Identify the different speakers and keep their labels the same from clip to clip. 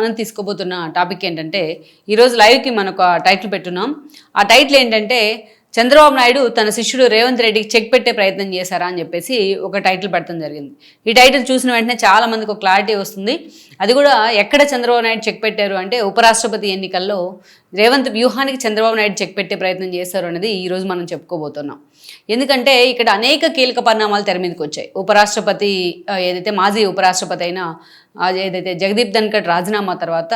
Speaker 1: మనం తీసుకోబోతున్న టాపిక్ ఏంటంటే ఈరోజు లైవ్కి మనకు ఆ టైటిల్ పెట్టున్నాం. ఆ టైటిల్ ఏంటంటే చంద్రబాబు నాయుడు తన శిష్యుడు రేవంత్ రెడ్డికి చెక్ పెట్టే ప్రయత్నం చేశారా అని చెప్పేసి ఒక టైటిల్ పెట్టడం జరిగింది. ఈ టైటిల్ చూసిన వెంటనే చాలా మందికి ఒక క్లారిటీ వస్తుంది. అది కూడా ఎక్కడ చంద్రబాబు నాయుడు చెక్ పెట్టారు అంటే ఉపరాష్ట్రపతి ఎన్నికల్లో రేవంత్ వ్యూహానికి చంద్రబాబు నాయుడు చెక్ పెట్టే ప్రయత్నం చేశారు అనేది ఈరోజు మనం చెప్పుకోబోతున్నాం. ఎందుకంటే ఇక్కడ అనేక కీలక పరిణామాలు తెర మీదకి వచ్చాయి. ఉపరాష్ట్రపతి ఏదైతే మాజీ ఉపరాష్ట్రపతి అయిన ఏదైతే జగదీప్ ధన్కర్ రాజీనామా తర్వాత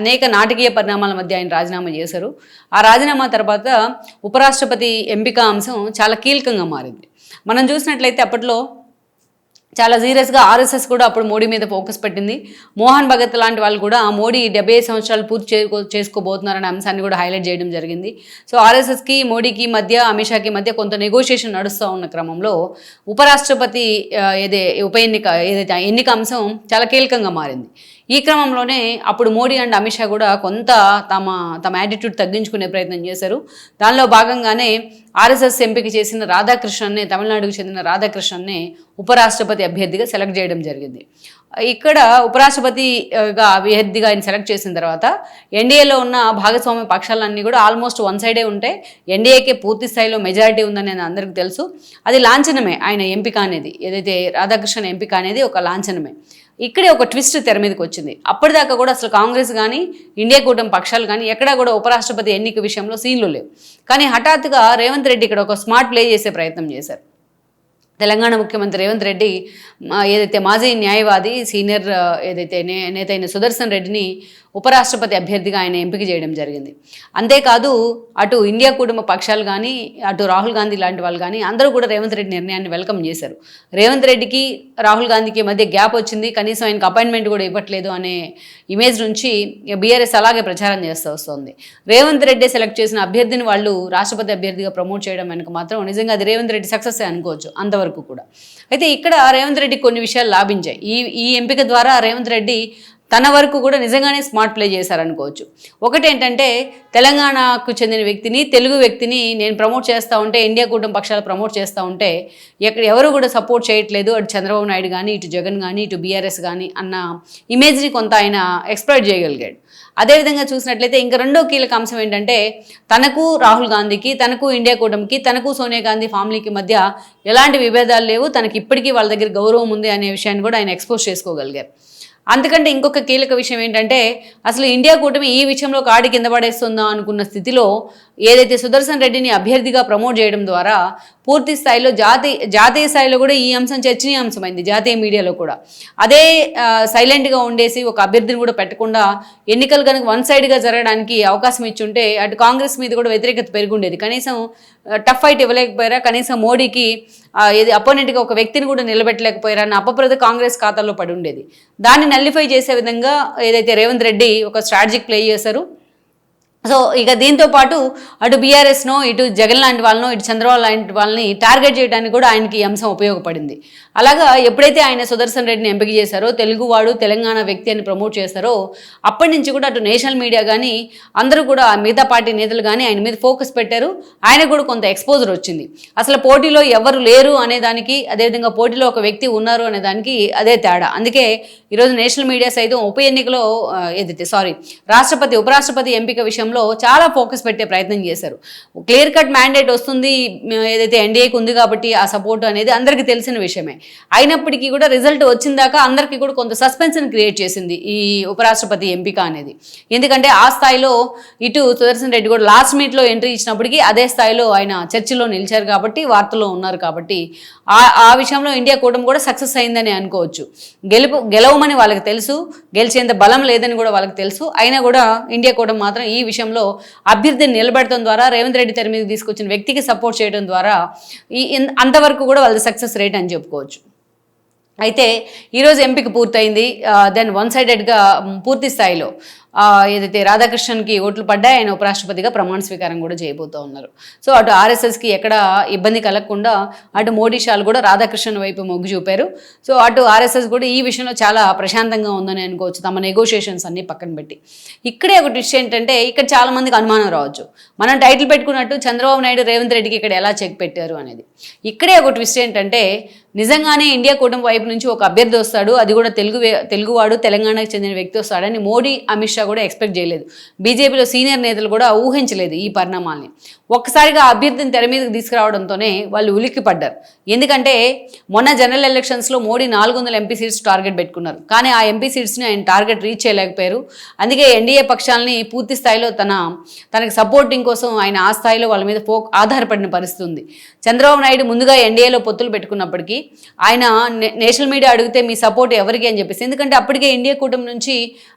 Speaker 1: అనేక నాటకీయ పరిణామాల మధ్య ఆయన రాజీనామా చేశారు. ఆ రాజీనామా తర్వాత ఉపరాష్ట్రపతి ఎంపిక అంశం చాలా కీలకంగా మారింది. మనం చూసినట్లయితే అప్పట్లో చాలా సీరియస్గా ఆర్ఎస్ఎస్ కూడా అప్పుడు మోడీ మీద ఫోకస్ పెట్టింది. మోహన్ భగత్ లాంటి వాళ్ళు కూడా మోడీ డెబ్బై సంవత్సరాలు పూర్తి చేసుకో చేసుకోబోతున్నారనే అంశాన్ని కూడా హైలైట్ చేయడం జరిగింది. సో ఆర్ఎస్ఎస్కి మోడీకి మధ్య అమిత్ షాకి మధ్య కొంత నెగోషియేషన్ నడుస్తూ ఉన్న క్రమంలో ఉపరాష్ట్రపతి ఏదే ఉప ఎన్నిక ఏదైతే ఎన్నిక అంశం చాలా కీలకంగా మారింది. ఈ క్రమంలోనే అప్పుడు మోడీ అండ్ అమిత్ షా కూడా కొంత తమ తమ యాటిట్యూడ్ తగ్గించుకునే ప్రయత్నం చేశారు. దానిలో భాగంగానే ఆర్ఎస్ఎస్ ఎంపిక చేసిన రాధాకృష్ణన్నే తమిళనాడుకు చెందిన రాధాకృష్ణన్నే ఉపరాష్ట్రపతి అభ్యర్థిగా సెలెక్ట్ చేయడం జరిగింది. ఇక్కడ ఉపరాష్ట్రపతిగా అభ్యర్థిగా ఆయన సెలెక్ట్ చేసిన తర్వాత ఎన్డీఏలో ఉన్న భాగస్వామ్య పక్షాలన్నీ కూడా ఆల్మోస్ట్ వన్ సైడే ఉంటాయి ఎన్డీఏకే పూర్తి స్థాయిలో మెజారిటీ ఉందని అందరికీ తెలుసు. అది లాంఛనమే ఆయన ఎంపిక అనేది. ఏదైతే రాధాకృష్ణ ఎంపిక అనేది ఒక లాంఛనమే. ఇక్కడే ఒక ట్విస్ట్ తెర మీదకి వచ్చింది. అప్పటిదాకా కూడా అసలు కాంగ్రెస్ కానీ ఇండియా కూటమి పక్షాలు కానీ ఎక్కడా కూడా ఉపరాష్ట్రపతి ఎన్నిక విషయంలో సీన్లు లేవు. కానీ హఠాత్తుగా రేవంత్ రెడ్డి ఇక్కడ ఒక స్మార్ట్ ప్లే చేసే ప్రయత్నం చేశారు. తెలంగాణ ముఖ్యమంత్రి రేవంత్ రెడ్డి ఏదైతే మాజీ న్యాయవాది సీనియర్ ఏదైతే నే నేత అయిన సుదర్శన్ రెడ్డిని ఉపరాష్ట్రపతి అభ్యర్థిగా ఆయన ఎంపిక చేయడం జరిగింది. అంతేకాదు అటు ఇండియా కుటుంబ పక్షాలు కానీ అటు రాహుల్ గాంధీ లాంటి వాళ్ళు కానీ అందరూ కూడా రేవంత్ రెడ్డి నిర్ణయాన్ని వెల్కమ్ చేశారు. రేవంత్ రెడ్డికి రాహుల్ గాంధీకి మధ్య గ్యాప్ వచ్చింది. కనీసం ఆయనకు అపాయింట్మెంట్ కూడా ఇవ్వట్లేదు అనే ఇమేజ్ నుంచి బీఆర్ఎస్ అలాగే ప్రచారం చేస్తూ వస్తుంది. రేవంత్ రెడ్డి సెలెక్ట్ చేసిన అభ్యర్థిని వాళ్ళు రాష్ట్రపతి అభ్యర్థిగా ప్రమోట్ చేయడం వెనుక మాత్రం నిజంగా అది రేవంత్ రెడ్డి సక్సెస్ అనుకోవచ్చు అంతవరకు కూడా. అయితే ఇక్కడ రేవంత్ రెడ్డి కొన్ని విషయాలు లాభించాయి. ఈ ఈ ఎంపిక ద్వారా రేవంత్ రెడ్డి తన వరకు కూడా నిజంగానే స్మార్ట్ ప్లే చేశారనుకోవచ్చు. ఒకటి ఏంటంటే తెలంగాణకు చెందిన వ్యక్తిని తెలుగు వ్యక్తిని నేను ప్రమోట్ చేస్తూ ఉంటే ఇండియా కూటమి పక్షాలు ప్రమోట్ చేస్తూ ఉంటే ఎక్కడ ఎవరు కూడా సపోర్ట్ చేయట్లేదు. అటు చంద్రబాబు నాయుడు కానీ ఇటు జగన్ కానీ ఇటు బీఆర్ఎస్ కానీ అన్న ఇమేజ్ని కొంత ఆయన ఎక్స్ప్లోర్ చేయగలిగాడు. అదేవిధంగా చూసినట్లయితే ఇంకా రెండో కీలక అంశం ఏంటంటే తనకు రాహుల్ గాంధీకి తనకు ఇండియా కూటమికి తనకు సోనియా గాంధీ ఫ్యామిలీకి మధ్య ఎలాంటి విభేదాలు లేవు. తనకి ఇప్పటికీ వాళ్ళ దగ్గర గౌరవం ఉంది అనే విషయాన్ని కూడా ఆయన ఎక్స్పోజ్ చేసుకోగలిగారు. అందుకంటే ఇంకొక కీలక విషయం ఏంటంటే అసలు ఇండియా కూటమి ఈ విషయంలో కాడి కింద పడేస్తుందా అనుకున్న స్థితిలో ఏదైతే సుదర్శన్ రెడ్డిని అభ్యర్థిగా ప్రమోట్ చేయడం ద్వారా పూర్తి స్థాయిలో జాతీయ జాతీయ స్థాయిలో కూడా ఈ అంశం చర్చనీయాంశమైంది జాతీయ మీడియాలో కూడా. అదే సైలెంట్గా ఉండేసి ఒక అభ్యర్థిని కూడా పెట్టకుండా ఎన్నికలు కనుక వన్ సైడ్గా జరగడానికి అవకాశం ఇచ్చుంటే అటు కాంగ్రెస్ మీద కూడా వ్యతిరేకత పెరుగుండేది. కనీసం టఫ్ ఫైట్ ఇవ్వలేకపోయారా? కనీసం మోడీకి ఏది అపోనెంట్గా ఒక వ్యక్తిని కూడా నిలబెట్టలేకపోయారా? అన్న అపప్రద కాంగ్రెస్ ఖాతాలో పడి ఉండేది. దాన్ని నల్లిఫై చేసే విధంగా ఏదైతే రేవంత్ రెడ్డి ఒక స్ట్రాటజిక్ ప్లే చేశారు సో ఇక దీంతో పాటు అటు బీఆర్ఎస్నో ఇటు జగన్ లాంటి వాళ్ళను ఇటు చంద్రబాబు లాంటి వాళ్ళని టార్గెట్ చేయడానికి కూడా ఆయనకి ఈ అంశం ఉపయోగపడింది. అలాగా ఎప్పుడైతే ఆయన సుదర్శన్ రెడ్డిని ఎంపిక చేశారో తెలుగువాడు తెలంగాణ వ్యక్తి అని ప్రమోట్ చేశారో అప్పటి నుంచి కూడా అటు నేషనల్ మీడియా కానీ అందరూ కూడా మిగతా పార్టీ నేతలు కానీ ఆయన మీద ఫోకస్ పెట్టారు. ఆయన కూడా కొంత ఎక్స్పోజర్ వచ్చింది. అసలు పోటీలో ఎవరు లేరు అనే దానికి అదేవిధంగా పోటీలో ఒక వ్యక్తి ఉన్నారు అనే దానికి అదే తేడా. అందుకే ఈరోజు నేషనల్ మీడియా సైతం ఉప ఎన్నికలో ఎదితే ఏదైతే సారీ రాష్ట్రపతి ఉపరాష్ట్రపతి ఎంపిక విషయంలో చాలా ఫోకస్ పెట్టే ప్రయత్నం చేశారు. క్లియర్ కట్ మ్యాండేట్ వస్తుంది ఏదైతే ఎన్డీఏకి ఉంది కాబట్టి ఆ సపోర్ట్ అనేది అందరికీ తెలిసిన విషయమే. అయినప్పటికీ కూడా రిజల్ట్ వచ్చిందాక అందరికీ కూడా కొంత సస్పెన్షన్ క్రియేట్ చేసింది ఈ ఉపరాష్ట్రపతి ఎంపిక అనేది. ఎందుకంటే ఆ స్థాయిలో ఇటు సుదర్శన్ రెడ్డి కూడా లాస్ట్ మీట్లో ఎంట్రీ ఇచ్చినప్పటికీ అదే స్థాయిలో ఆయన చర్చిలో నిలిచారు కాబట్టి వార్తల్లో ఉన్నారు కాబట్టి ఆ ఆ విషయంలో ఇండియా కూటమి కూడా సక్సెస్ అయిందని అనుకోవచ్చు. గెలుపు గెలవమని వాళ్ళకి తెలుసు గెలిచేంత బలం లేదని కూడా వాళ్ళకి తెలుసు. అయినా కూడా ఇండియా కూటమి మాత్రం ఈ విషయం విషయంలో అభ్యర్థిని నిలబెడటం ద్వారా రేవంత్ రెడ్డి తెర మీద తీసుకొచ్చిన వ్యక్తికి సపోర్ట్ చేయడం ద్వారా ఈ అంతవరకు కూడా వాళ్ళది సక్సెస్ రేట్ అని చెప్పుకోవచ్చు. అయితే ఈరోజు ఎంపిక పూర్తయింది దెన్ వన్ సైడెడ్గా పూర్తి స్థాయిలో. ఏదైతే రాధాకృష్ణన్కి ఓట్లు పడ్డాయి ఆయన ఉపరాష్ట్రపతిగా ప్రమాణ స్వీకారం కూడా చేయబోతూ ఉన్నారు. సో అటు ఆర్ఎస్ఎస్కి ఎక్కడ ఇబ్బంది కలగకుండా అటు మోడీ షాలు కూడా రాధాకృష్ణన్ వైపు మొగ్గు చూపారు. సో అటు ఆర్ఎస్ఎస్ కూడా ఈ విషయంలో చాలా ప్రశాంతంగా ఉందని అనుకోవచ్చు. తమ నెగోషియేషన్స్ అన్ని పక్కన పెట్టి. ఇక్కడే ఒకటి విషయం ఏంటంటే ఇక్కడ చాలా మందికి అనుమానం రావచ్చు. మనం టైటిల్ పెట్టుకున్నట్టు చంద్రబాబు నాయుడు రేవంత్ రెడ్డికి ఇక్కడ ఎలా చెక్ పెట్టారు అనేది. ఇక్కడే ఒక ట్విస్ట్ ఏంటంటే నిజంగానే ఇండియా కూటమి వైపు నుంచి ఒక అభ్యర్థి వస్తాడు. అది కూడా తెలుగు తెలుగువాడు తెలంగాణకు చెందిన వ్యక్తి వస్తాడని మోడీ అమిత్ షా కూడా ఎక్స్పెక్ట్ చేయలేదు. బీజేపీలో సీనియర్ నేతలు కూడా ఊహించలేదు ఈ పరిణామాల్ని. ఒక్కసారిగా అభ్యర్థిని తెర మీదకి తీసుకురావడంతోనే వాళ్ళు ఉలిక్కి పడ్డారు ఎందుకంటే మొన్న జనరల్ ఎలక్షన్స్లో మోడీ నాలుగు వందల ఎంపీ సీట్స్ టార్గెట్ పెట్టుకున్నారు. కానీ ఆ ఎంపీ సీట్స్ని ఆయన టార్గెట్ రీచ్ చేయలేకపోయారు. అందుకే ఎన్డీఏ పక్షాలని పూర్తి స్థాయిలో తన తనకి సపోర్టింగ్ కోసం ఆయన ఆ స్థాయిలో వాళ్ళ మీద పో ఆధారపడిన పరిస్థితి ఉంది. చంద్రబాబు నాయుడు ముందుగా ఎన్డీఏలో పొత్తులు పెట్టుకున్నప్పటికీ ఆయన నేషనల్ మీడియా అడిగితే మీ సపోర్ట్ ఎవరికి అని చెప్పేసి ఎందుకంటే అప్పటికే ఇండియా కూటమి నుంచి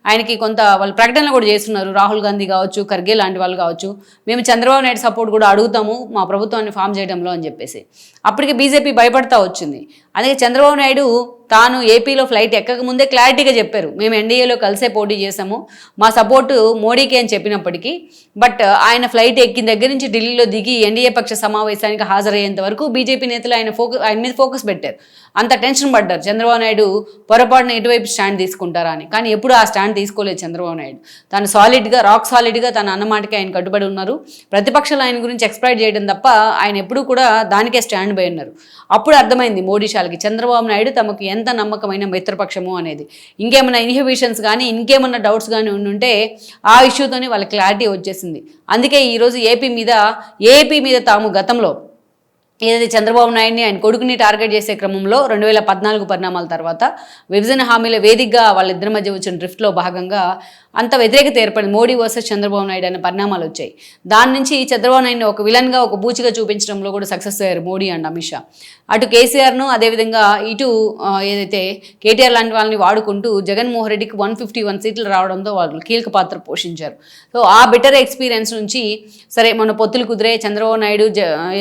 Speaker 1: ఆయనకి కొంత వాళ్ళ ప్రకటనలు కూడా చేస్తున్నారు. రాహుల్ గాంధీ కావచ్చు ఖర్గే లాంటి వాళ్ళు కావచ్చు. మేము చంద్రబాబు నాయుడు సపోర్ట్ కూడా అడుగుతాము మా ప్రభుత్వాన్ని ఫామ్ చేయడంలో అని చెప్పేసి. అప్పటికి బీజేపీ భయపడతా వచ్చింది. అందుకే చంద్రబాబు నాయుడు తాను ఏపీలో ఫ్లైట్ ఎక్కక ముందే క్లారిటీగా చెప్పారు. మేము ఎన్డీఏలో కలిసే పోటీ చేశాము. మా సపోర్టు మోడీకి అని చెప్పినప్పటికీ బట్ ఆయన ఫ్లైట్ ఎక్కిన దగ్గర నుంచి ఢిల్లీలో దిగి ఎన్డీఏ పక్ష సమావేశానికి హాజరయ్యేంత వరకు బీజేపీ నేతలు ఆయన ఫోకస్ ఆయన మీద ఫోకస్ పెట్టారు. అంత టెన్షన్ పడ్డారు. చంద్రబాబు నాయుడు పొరపాటున ఎటువైపు స్టాండ్ తీసుకుంటారా అని. కానీ ఎప్పుడు ఆ స్టాండ్ తీసుకోలేదు చంద్రబాబు నాయుడు. తను సాలిడ్గా రాక్ సాలిడ్గా తన అన్నమాటకి ఆయన కట్టుబడి ఉన్నారు. ప్రతిపక్షాలు ఆయన గురించి ఎక్స్ప్లైట్ చేయడం తప్ప ఆయన ఎప్పుడూ కూడా దానికే స్టాండ్ బై ఉన్నారు. అప్పుడు అర్థమైంది మోడీ షాలకి చంద్రబాబు నాయుడు తమకు ఎంత నమ్మకమైన మిత్రపక్షము అనేది. ఇంకేమైనా ఇన్హిబిషన్స్ కానీ ఇంకేమైనా డౌట్స్ కానీ ఉండుంటే ఆ ఇష్యూతోనే వాళ్ళ క్లారిటీ వచ్చేసింది. అందుకే ఈరోజు ఏపీ మీద ఏపీ మీద తాము గతంలో ఏదైతే చంద్రబాబు నాయుడిని ఆయన కొడుకుని టార్గెట్ చేసే క్రమంలో రెండు వేల పద్నాలుగు పరిణామాల తర్వాత విభజన హామీల వేదికగా వాళ్ళిద్దరి మధ్య వచ్చిన డ్రిఫ్ట్లో భాగంగా అంత వ్యతిరేకత ఏర్పడింది. మోడీ వర్సెస్ చంద్రబాబు నాయుడు అనే పరిణామాలు వచ్చాయి. దాని నుంచి చంద్రబాబు నాయుడిని ఒక విలన్గా ఒక బూచిగా చూపించడంలో కూడా సక్సెస్ అయ్యారు మోడీ అండ్ అమిత్ షా. అటు కేసీఆర్ను అదేవిధంగా ఇటు ఏదైతే కేటీఆర్ లాంటి వాళ్ళని వాడుకుంటూ జగన్మోహన్ రెడ్డికి వన్ ఫిఫ్టీ వన్ సీట్లు రావడంతో వాళ్ళు కీలక పాత్ర పోషించారు. సో ఆ బెటర్ ఎక్స్పీరియన్స్ నుంచి సరే మన పొత్తులు కుదిరే చంద్రబాబు నాయుడు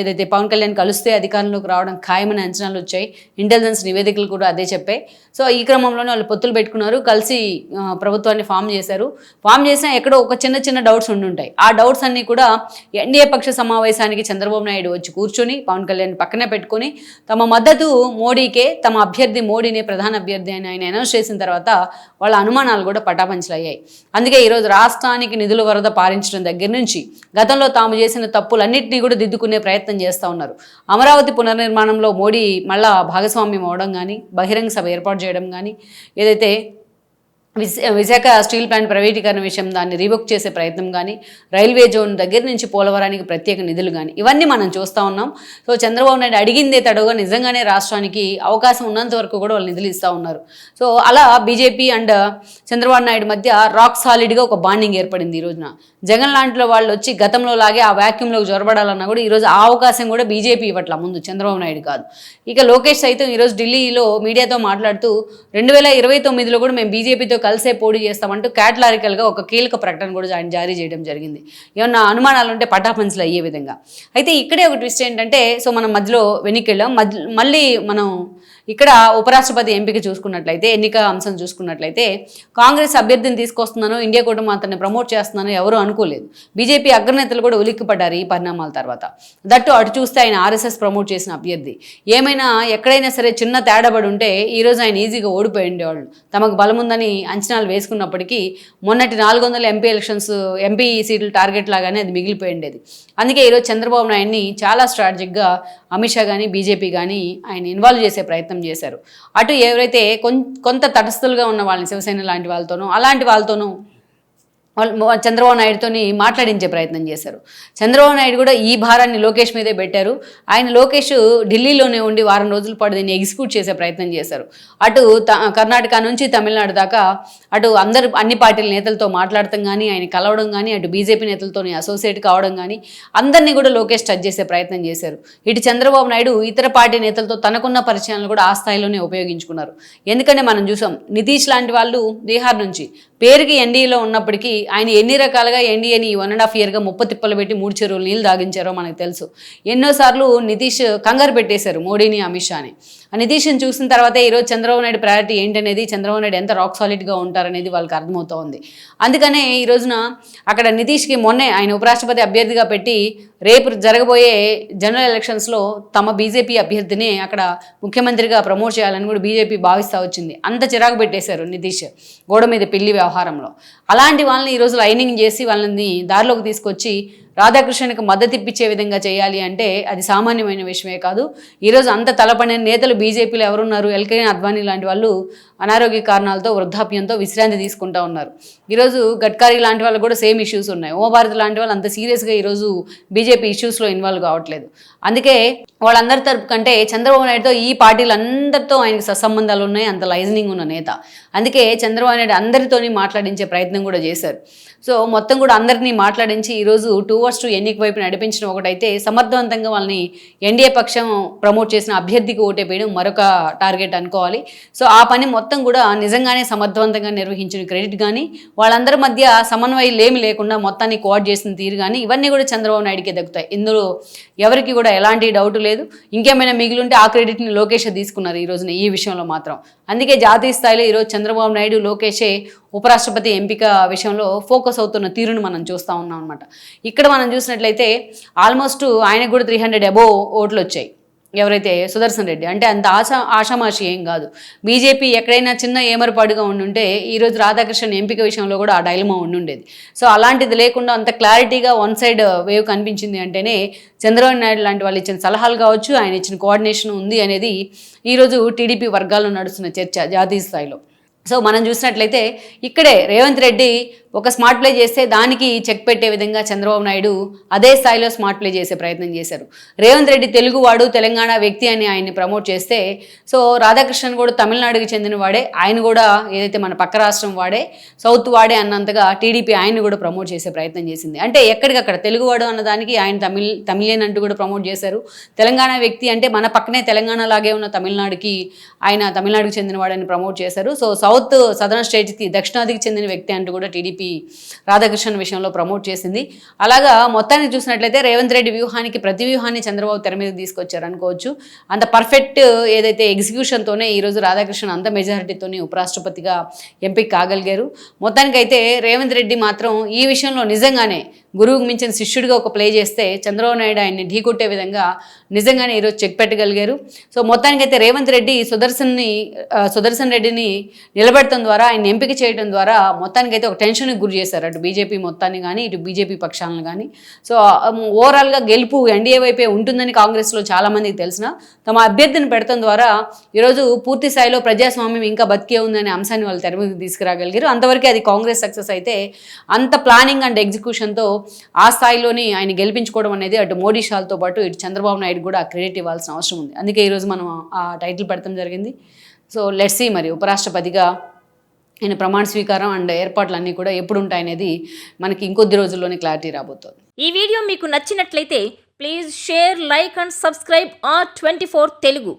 Speaker 1: ఏదైతే పవన్ కళ్యాణ్ కలిస్తే అధికారంలోకి రావడం ఖాయమని అంచనాలు వచ్చాయి. ఇంటెలిజెన్స్ నివేదికలు కూడా అదే చెప్పాయి. సో ఈ క్రమంలోనే వాళ్ళు పొత్తులు పెట్టుకున్నారు. కలిసి ప్రభుత్వాన్ని ఫామ్ చేశారు. ఫామ్ చేసినా ఎక్కడో ఒక చిన్న చిన్న డౌట్స్ ఉండుంటాయి ఆ డౌట్స్ అన్నీ కూడా ఎన్డీఏ పక్ష సమావేశానికి చంద్రబాబు నాయుడు వచ్చి కూర్చొని పవన్ కళ్యాణ్ పక్కనే పెట్టుకొని తమ మద్దతు మోడీకే తమ అభ్యర్థి మోడీనే ప్రధాన అభ్యర్థి అని ఆయన అనౌన్స్ చేసిన తర్వాత వాళ్ళ అనుమానాలు కూడా పటాపంచలయ్యాయి. అందుకే ఈరోజు రాష్ట్రానికి నిధుల వరద పారించడం దగ్గర నుంచి గతంలో తాము చేసిన తప్పులన్నింటినీ కూడా దిద్దుకునే ప్రయత్నం చేస్తూ ఉన్నారు. అమరావతి పునర్నిర్మాణంలో మోడీ మళ్ళా భాగస్వామ్యం అవడం కానీ బహిరంగ సభ ఏర్పాటు చేయడం కానీ ఏదైతే విశాఖ స్టీల్ ప్లాంట్ ప్రైవేటీకరణ విషయం దాన్ని రీబుక్ చేసే ప్రయత్నం కానీ రైల్వే జోన్ దగ్గర నుంచి పోలవరానికి ప్రత్యేక నిధులు కానీ ఇవన్నీ మనం చూస్తూ ఉన్నాం. సో చంద్రబాబు నాయుడు అడిగిందే తడవుగా నిజంగానే రాష్ట్రానికి అవకాశం ఉన్నంత వరకు కూడా వాళ్ళు నిధులు ఇస్తూ ఉన్నారు. సో అలా బీజేపీ అండ్ చంద్రబాబు నాయుడు మధ్య రాక్ సాలిడ్గా ఒక బాండింగ్ ఏర్పడింది ఈ రోజున. జగన్ లాంటి వాళ్ళు వచ్చి గతంలో లాగే ఆ వ్యాక్యూమ్లోకి జొరబడాలన్నా కూడా ఈరోజు ఆ అవకాశం కూడా బీజేపీ ఇవ్వట్ల ముందు చంద్రబాబు నాయుడు కాదు. ఇక లోకేష్ సైతం ఈరోజు ఢిల్లీలో మీడియాతో మాట్లాడుతూ రెండు వేల ఇరవై తొమ్మిదిలో కూడా మేము బీజేపీతో కలిసే పోటీ చేస్తామంటూ క్యాటలారికల్గా ఒక కీలక ప్రకటన కూడా ఆయన జారీ చేయడం జరిగింది. ఏమన్నా అనుమానాలు ఉంటే పటాపంచలు అయ్యే విధంగా. అయితే ఇక్కడే ఒక ట్విస్ట్ ఏంటంటే సో మనం మధ్యలో వెనక్కి వెళ్ళాం. మధ్య మళ్ళీ మనం ఇక్కడ ఉపరాష్ట్రపతి ఎంపిక చూసుకున్నట్లయితే ఎన్నిక అంశం చూసుకున్నట్లయితే కాంగ్రెస్ అభ్యర్థిని తీసుకొస్తున్నాను ఇండియా కూటమి అతన్ని ప్రమోట్ చేస్తున్నాను ఎవరు అనుకోలేదు. బీజేపీ అగ్రనేతలు కూడా ఉలిక్కిపడ్డారు ఈ పరిణామాల తర్వాత. దట్టు అటు చూస్తే ఆయన ఆర్ఎస్ఎస్ ప్రమోట్ చేసిన అభ్యర్థి. ఏమైనా ఎక్కడైనా సరే చిన్న తేడాబడి ఉంటే ఈరోజు ఆయన ఈజీగా ఓడిపోయి ఉండేవాళ్ళు. తమకు బలం ఉందని అంచనాలు వేసుకున్నప్పటికీ మొన్నటి నాలుగు వందల ఎంపీ ఎలక్షన్స్ ఎంపీ సీట్లు టార్గెట్ లాగానే అది మిగిలిపోయి ఉండేది. అందుకే ఈరోజు చంద్రబాబు నాయుడిని చాలా స్ట్రాటజిక్గా అమిత్ షా కానీ బీజేపీ కానీ ఆయన ఇన్వాల్వ్ చేసే ప్రయత్నం చేశారు. అటు ఎవరైతే కొం- కొంత తటస్థులుగా ఉన్న వాళ్ళని శివసేన లాంటి వాళ్ళతోనూ అలాంటి వాళ్ళతోనూ చంద్రబాబు నాయుడుతోని మాట్లాడించే ప్రయత్నం చేశారు. చంద్రబాబు నాయుడు కూడా ఈ భారాన్ని లోకేష్ మీదే పెట్టారు. ఆయన లోకేష్ ఢిల్లీలోనే ఉండి వారం రోజుల పాటు దీన్ని ఎగ్జిక్యూట్ చేసే ప్రయత్నం చేశారు. అటు త- కర్ణాటక నుంచి తమిళనాడు దాకా అటు అందరు అన్ని పార్టీల నేతలతో మాట్లాడటం కానీ ఆయన కలవడం కానీ అటు బీజేపీ నేతలతో అసోసియేట్ కావడం కానీ అందరినీ కూడా లోకేష్ టచ్ చేసే ప్రయత్నం చేశారు. ఇటు చంద్రబాబు నాయుడు ఇతర పార్టీ నేతలతో తనకున్న పరిచయాలను కూడా ఆ స్థాయిలోనే ఉపయోగించుకున్నారు. ఎందుకంటే మనం చూసాం నితీష్ లాంటి వాళ్ళు బీహార్ నుంచి పేరుకి ఎన్డీఏలో ఉన్నప్పటికీ ఆయన ఎన్ని రకాలుగా ఎన్డీఏని వన్ అండ్ హాఫ్ ఇయర్గా ముప్ప తిప్పలు పెట్టి మూడు చెరువులు నీళ్ళు దాగించారో మనకు తెలుసు. ఎన్నోసార్లు నితీష్ కంగారు పెట్టేశారు మోడీని అమిత్ షాని. నితీష్ని చూసిన తర్వాత ఈరోజు చంద్రబాబు నాయుడు ప్రయారిటీ ఏంటనేది చంద్రబాబు నాయుడు ఎంత రాక్ సాలిడ్గా ఉంటారనేది వాళ్ళకి అర్థమవుతోంది. అందుకనే ఈ రోజున అక్కడ నితీష్కి మొన్నే ఆయన ఉపరాష్ట్రపతి అభ్యర్థిగా పెట్టి రేపు జరగబోయే జనరల్ ఎలక్షన్స్లో తమ బీజేపీ అభ్యర్థిని అక్కడ ముఖ్యమంత్రిగా ప్రమోట్ చేయాలని కూడా బీజేపీ భావిస్తూ వచ్చింది. అంత చిరాకు పెట్టేశారు నితీష్ గోడ మీద పెళ్ళి వ్యవహారంలో. అలాంటి వాళ్ళని ఈరోజు లైనింగ్ చేసి వాళ్ళని దారిలోకి తీసుకొచ్చి రాధాకృష్ణకి మద్దతు ఇప్పించే విధంగా చేయాలి అంటే అది సామాన్యమైన విషయమే కాదు. ఈరోజు అంత తలపడిన నేతలు బీజేపీలో ఎవరున్నారు? ఎల్కే అద్వానీ లాంటి వాళ్ళు అనారోగ్య కారణాలతో వృద్ధాప్యంతో విశ్రాంతి తీసుకుంటా ఉన్నారు. ఈరోజు గడ్కరీ లాంటి వాళ్ళు కూడా సేమ్ ఇష్యూస్ ఉన్నాయి. ఓ లాంటి వాళ్ళు అంత సీరియస్గా ఈరోజు బీజేపీ ఇష్యూస్లో ఇన్వాల్వ్ కావట్లేదు. అందుకే వాళ్ళందరి తరపు కంటే చంద్రబాబు నాయుడుతో ఈ పార్టీలందరితో ఆయనకి సత్సంబంధాలు ఉన్నాయి. అంత లైజనింగ్ ఉన్న నేత. అందుకే చంద్రబాబు నాయుడు అందరితోని మాట్లాడించే ప్రయత్నం కూడా చేశారు. సో మొత్తం కూడా అందరినీ మాట్లాడించి ఈరోజు టూ వర్స్ టూ ఎన్నిక వైపు నడిపించిన ఒకటైతే సమర్థవంతంగా వాళ్ళని ఎన్డీఏ పక్షం ప్రమోట్ చేసిన అభ్యర్థికి ఓటేపేయడం మరొక టార్గెట్ అనుకోవాలి. సో ఆ పని మొత్తం కూడా నిజంగానే సమర్థవంతంగా నిర్వహించిన క్రెడిట్ కానీ వాళ్ళందరి మధ్య సమన్వయం ఏమి లేకుండా మొత్తాన్ని కోఆర్డ్ చేసిన తీరు కానీ ఇవన్నీ కూడా చంద్రబాబు నాయుడికి దక్కుతాయి. ఇందులో ఎవరికి కూడా ఎలాంటి డౌట్ లేదు. ఇంకేమైనా మిగిలి ఉంటే ఆ క్రెడిట్ని లోకేష్ తీసుకున్నారు ఈ రోజున ఈ విషయంలో మాత్రం. అందుకే జాతీయ స్థాయిలో ఈరోజు చంద్రబాబు నాయుడు లోకేషే ఉపరాష్ట్రపతి ఎంపిక విషయంలో ఫోకస్ అవుతున్న తీరును మనం చూస్తూ ఉన్నాం అనమాట ఇక్కడ మనం చూసినట్లయితే ఆల్మోస్ట్ ఆయనకు కూడా త్రీ హండ్రెడ్ అబోవ్ ఓట్లు వచ్చాయి. ఎవరైతే సుదర్శన్ రెడ్డి అంటే అంత ఆశ ఆషామాషి ఏం కాదు. బీజేపీ ఎక్కడైనా చిన్న ఏమరపాటుగా ఉండుంటే ఈరోజు రాధాకృష్ణన్ ఎంపిక విషయంలో కూడా ఆ డైలమా ఉండుండేది. సో అలాంటిది లేకుండా అంత క్లారిటీగా వన్ సైడ్ వేవ్ కనిపించింది అంటేనే చంద్రబాబు నాయుడు లాంటి వాళ్ళు ఇచ్చిన సలహాలు కావచ్చు ఆయన ఇచ్చిన కోఆర్డినేషన్ ఉంది అనేది ఈరోజు టీడీపీ వర్గాల్లో నడుస్తున్న చర్చ జాతీయ స్థాయిలో. సో మనం చూసినట్లయితే ఇక్కడే రేవంత్ రెడ్డి ఒక స్మార్ట్ ప్లే చేస్తే దానికి చెక్ పెట్టే విధంగా చంద్రబాబు నాయుడు అదే స్థాయిలో స్మార్ట్ ప్లే చేసే ప్రయత్నం చేశారు. రేవంత్ రెడ్డి తెలుగువాడు తెలంగాణ వ్యక్తి అని ఆయన్ని ప్రమోట్ చేస్తే సో రాధాకృష్ణన్ కూడా తమిళనాడుకి చెందిన వాడే ఆయన కూడా ఏదైతే మన పక్క రాష్ట్రం వాడే సౌత్ వాడే అన్నంతగా టీడీపీ ఆయన్ని కూడా ప్రమోట్ చేసే ప్రయత్నం చేసింది. అంటే ఎక్కడికక్కడ తెలుగువాడు అన్నదానికి ఆయన తమిళ్ తమిళన్ అంటూ కూడా ప్రమోట్ చేశారు. తెలంగాణ వ్యక్తి అంటే మన పక్కనే తెలంగాణ లాగే ఉన్న తమిళనాడుకి ఆయన తమిళనాడుకి చెందినవాడని ప్రమోట్ చేశారు. సో సౌత్ సదరన్ స్టేట్కి దక్షిణాదికి చెందిన వ్యక్తి అంటూ కూడా టీడీపీ రాధాకృష్ణన్ విషయంలో ప్రమోట్ చేసింది. అలాగా మొత్తాన్ని చూసినట్లయితే రేవంత్ రెడ్డి వ్యూహానికి ప్రతి వ్యూహాన్ని చంద్రబాబు తెర మీద తీసుకొచ్చారు అనుకోవచ్చు. అంత పర్ఫెక్ట్ ఏదైతే ఎగ్జిక్యూషన్తోనే ఈరోజు రాధాకృష్ణన్ అంత మెజారిటీతోనే ఉపరాష్ట్రపతిగా ఎంపిక కాగలిగారు. మొత్తానికైతే రేవంత్ రెడ్డి మాత్రం ఈ విషయంలో నిజంగానే గురువుకు మించిన శిష్యుడిగా ఒక ప్లే చేస్తే చంద్రబాబు నాయుడు ఆయన్ని ఢీకొట్టే విధంగా నిజంగానే ఈరోజు చెక్ పెట్టగలిగారు. సో మొత్తానికైతే రేవంత్ రెడ్డి సుదర్శన్ని సుదర్శన్ రెడ్డిని నిలబెట్టడం ద్వారా ఆయన ఎంపిక చేయడం ద్వారా మొత్తానికైతే ఒక టెన్షన్కి గురి చేశారు. అటు బీజేపీ మొత్తాన్ని కానీ ఇటు బీజేపీ పక్షాలను కానీ సో ఓవరాల్గా గెలుపు ఎన్డీఏ వైపే ఉంటుందని కాంగ్రెస్లో చాలామందికి తెలిసిన తమ అభ్యర్థిని పెడటం ద్వారా ఈరోజు పూర్తి స్థాయిలో ప్రజాస్వామ్యం ఇంకా బతికే ఉందనే అంశాన్ని వాళ్ళు తెర తీసుకురాగలిగారు. అంతవరకు అది కాంగ్రెస్ సక్సెస్ అయితే అంత ప్లానింగ్ అండ్ ఎగ్జిక్యూషన్తో ఆ స్థాయిలోనే ఆయన గెలిపించుకోవడం అనేది అటు మోడీ షాల్తో పాటు ఇటు చంద్రబాబు నాయుడు కూడా క్రెడిట్ ఇవ్వాల్సిన అవసరం ఉంది. అందుకే ఈరోజు మనం ఆ టైటిల్ పెడతాం జరిగింది. సో లెట్సీ మరి ఉపరాష్ట్రపతిగా ఆయన ప్రమాణ స్వీకారం అండ్ ఏర్పాట్లన్నీ కూడా ఎప్పుడు ఉంటాయనేది మనకి ఇంకొద్ది రోజుల్లోనే క్లారిటీ రాబోతోంది.
Speaker 2: ఈ వీడియో మీకు నచ్చినట్లయితే please share like and subscribe R twenty Telugu